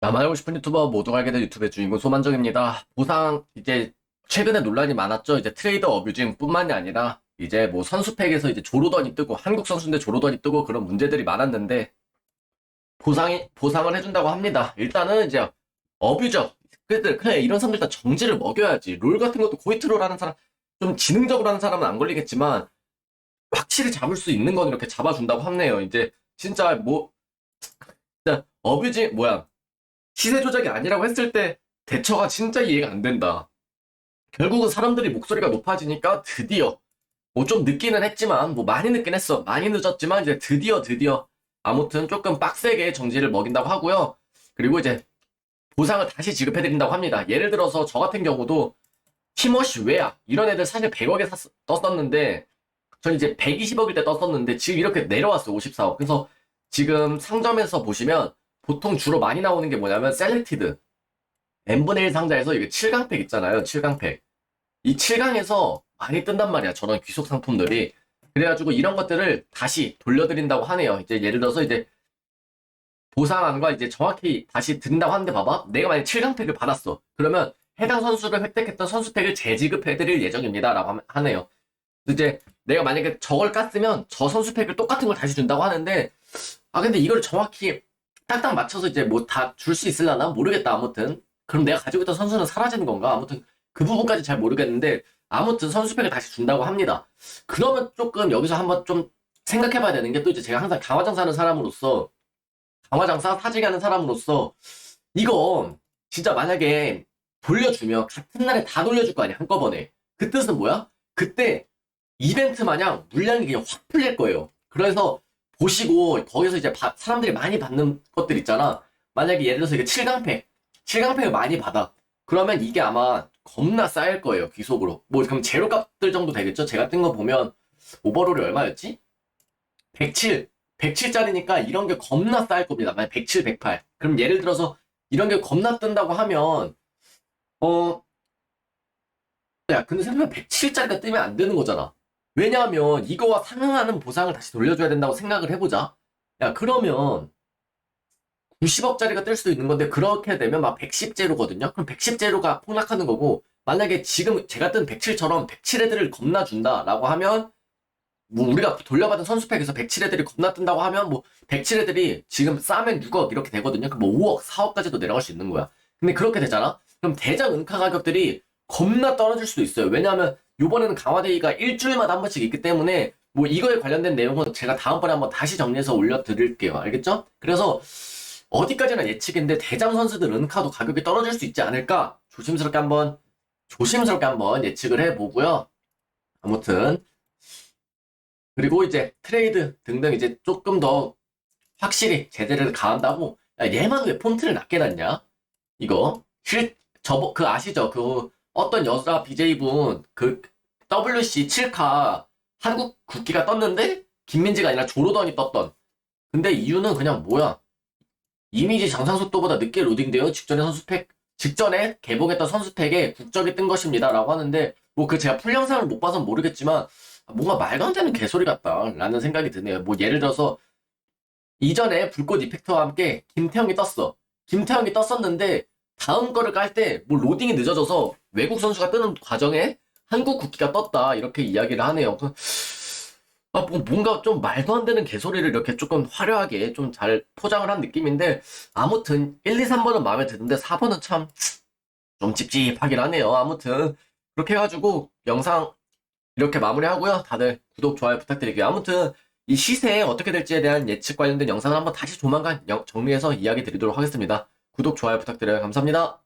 나만 알고 싶은 유튜버 모두가 알게 된 유튜브의 주인공 소만정입니다. 보상 이제 최근에 논란이 많았죠. 이제 트레이더 어뷰징뿐만이 아니라 이제 뭐 선수팩에서 이제 조로던이 뜨고 한국 선수인데 조로던이 뜨고 그런 문제들이 많았는데 보상이 보상을 해준다고 합니다. 일단은 이제 어뷰저 그들 그냥 이런 사람들 다 정지를 먹여야지. 롤 같은 것도 고이트롤 하는 사람 좀 지능적으로 하는 사람은 안 걸리겠지만 확실히 잡을 수 있는 건 이렇게 잡아준다고 하네요. 이제 진짜 뭐 진짜 어뷰징 뭐야 시세 조작이 아니라고 했을 때 대처가 진짜 이해가 안 된다. 결국은 사람들이 목소리가 높아지니까 드디어 뭐 좀 늦기는 했지만 뭐 많이 늦긴 했어. 많이 늦었지만 이제 드디어 드디어 아무튼 조금 빡세게 정지를 먹인다고 하고요. 그리고 이제 보상을 다시 지급해드린다고 합니다. 예를 들어서 저 같은 경우도 티머시 웨아 이런 애들 사실 100억에 샀, 떴었는데 전 이제 120억일 때 떴었는데 지금 이렇게 내려왔어요. 54억. 그래서 지금 상점에서 보시면 보통 주로 많이 나오는 게 뭐냐면 셀렉티드. N분의 1 상자에서 이게 7강팩 있잖아요 7강팩. 이 7강에서 많이 뜬단 말이야 저런 귀속 상품들이. 그래가지고 이런 것들을 다시 돌려드린다고 하네요. 이제 예를 들어서 이제 보상안과 이제 정확히 다시 드린다고 하는데 봐봐. 내가 만약 7강팩을 받았어. 그러면 해당 선수를 획득했던 선수팩을 재지급해드릴 예정입니다 라고 하- 하네요. 이제 내가 만약에 저걸 깠으면 저 선수팩을 똑같은 걸 다시 준다고 하는데 아 근데 이걸 정확히 딱딱 맞춰서 이제 뭐 다 줄 수 있을라나? 모르겠다 아무튼. 그럼 내가 가지고 있던 선수는 사라지는 건가? 아무튼 그 부분까지 잘 모르겠는데 아무튼 선수팩을 다시 준다고 합니다. 그러면 조금 여기서 한번 좀 생각해 봐야 되는 게 또 이제 제가 항상 강화장 사는 사람으로서 강화장 사 사직이 하는 사람으로서 이거 진짜 만약에 돌려주면 같은 날에 다 돌려줄 거 아니야 한꺼번에. 그 뜻은 뭐야? 그때 이벤트 마냥 물량이 그냥 확 풀릴 거예요. 그래서 보시고 거기서 이제 바- 사람들이 많이 받는 것들 있잖아. 만약에 예를 들어서 이게 7강팩, 7강팩을 많이 받아. 그러면 이게 아마 겁나 쌓일 거예요, 귀속으로. 뭐 그럼 제로 값들 정도 되겠죠? 제가 뜬 거 보면 오버롤이 얼마였지? 107, 107짜리니까 이런 게 겁나 쌓일 겁니다. 만약 107, 108. 그럼 예를 들어서 이런 게 겁나 뜬다고 하면 어 야, 근데 생각해보면 107짜리가 뜨면 안 되는 거잖아. 왜냐하면 이거와 상응하는 보상을 다시 돌려줘야 된다고 생각을 해보자. 야, 그러면 90억짜리가 뜰 수도 있는 건데 그렇게 되면 막 110제로거든요. 그럼 110제로가 폭락하는 거고 만약에 지금 제가 뜬 107처럼 107애들을 겁나 준다라고 하면 뭐 우리가 돌려받은 선수팩에서 107애들이 겁나 뜬다고 하면 뭐 107애들이 지금 싸면 6억 이렇게 되거든요. 그럼 뭐 5억, 4억까지도 내려갈 수 있는 거야. 근데 그렇게 되잖아? 그럼 대장 은카 가격들이 겁나 떨어질 수도 있어요. 왜냐하면 요번에는 강화데이가 일주일마다 한 번씩 있기 때문에 뭐 이거에 관련된 내용은 제가 다음번에 한번 다시 정리해서 올려드릴게요. 알겠죠? 그래서 어디까지나 예측인데 대장 선수들 은카도 가격이 떨어질 수 있지 않을까? 조심스럽게 한번 조심스럽게 한번 예측을 해보고요. 아무튼 그리고 이제 트레이드 등등 이제 조금 더 확실히 제대로 가한다고 야, 얘만 왜 폰트를 낮게 놨냐? 이거 실 저거 그 아시죠? 그 어떤 여자 BJ분 그 WC 7카 한국 국기가 떴는데 김민지가 아니라 조로던이 떴던. 근데 이유는 그냥 뭐야? 이미지 정상 속도보다 늦게 로딩되어 직전에 선수팩 직전에 개봉했던 선수팩에 국적이 뜬 것입니다라고 하는데 뭐 그 제가 풀 영상을 못 봐서 모르겠지만 뭔가 말도 안 되는 개소리 같다라는 생각이 드네요. 뭐 예를 들어서 이전에 불꽃 이펙터와 함께 김태형이 떴어. 김태형이 떴었는데 다음 거를 깔 때 뭐 로딩이 늦어져서 외국 선수가 뜨는 과정에 한국 국기가 떴다 이렇게 이야기를 하네요. 그, 아, 뭐 뭔가 좀 말도 안 되는 개소리를 이렇게 조금 화려하게 좀 잘 포장을 한 느낌인데 아무튼 1, 2, 3번은 마음에 드는데 4번은 참 좀 찝찝하긴 하네요. 아무튼 그렇게 해가지고 영상 이렇게 마무리하고요. 다들 구독, 좋아요 부탁드릴게요. 아무튼 이 시세 어떻게 될지에 대한 예측 관련된 영상을 한번 다시 조만간 영- 정리해서 이야기 드리도록 하겠습니다. 구독, 좋아요 부탁드려요. 감사합니다.